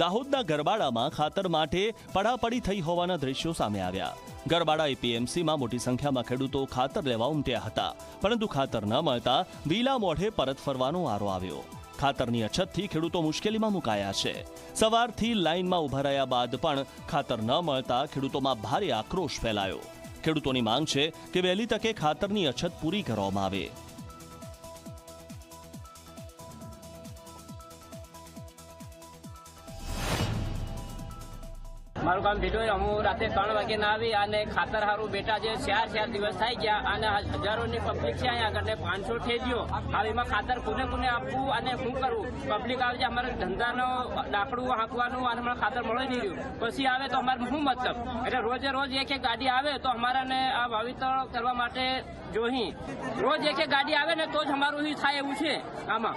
દાહોદના ગરબાડામાં ખાતર માટે પડાપડી થઈ હોવાના દ્રશ્યો સામે આવ્યા. ગરબાડા એપીએમસીમાં મોટી સંખ્યામાં ખેડૂતો ખાતર લેવા ઉમટ્યા હતા, પરંતુ ખાતર ન મળતા વીલા મોઢે પરત ફરવાનો આરો આવ્યો. ખાતરની અછતથી ખેડૂતો મુશ્કેલીમાં મુકાયા છે. સવારથી લાઇનમાં ઊભા રહ્યા બાદ પણ ખાતર ન મળતા ખેડૂતોમાં ભારે આક્રોશ ફેલાયો. ખેડૂતોની માંગ છે કે વહેલી તકે ખાતરની અછત પૂરી કરવામાં આવે. મારું કામ ભીડો હું રાતે ત્રણ વાગે ના આવી અને ખાતર હારું બેટા જે ચાર ચાર દિવસ થઈ ગયા અને હજારોની પબ્લિક છે અહીંયા આગળ પાંચસો થઈ ગયો. હવે એમાં ખાતર કોને કોને આપવું અને શું કરવું પબ્લિક આવે છે, અમારે ધંધાનો, લાકડું હાંકવાનું અને અમારે ખાતર મળી નહીં રહ્યું. પછી આવે તો અમારે શું મતલબ? એટલે રોજે રોજ એક એક ગાડી આવે તો અમારાને આ વાવેતર કરવા માટે જોહી. રોજ એક એક ગાડી આવે ને તો જ અમારું થાય એવું છે. આમાં.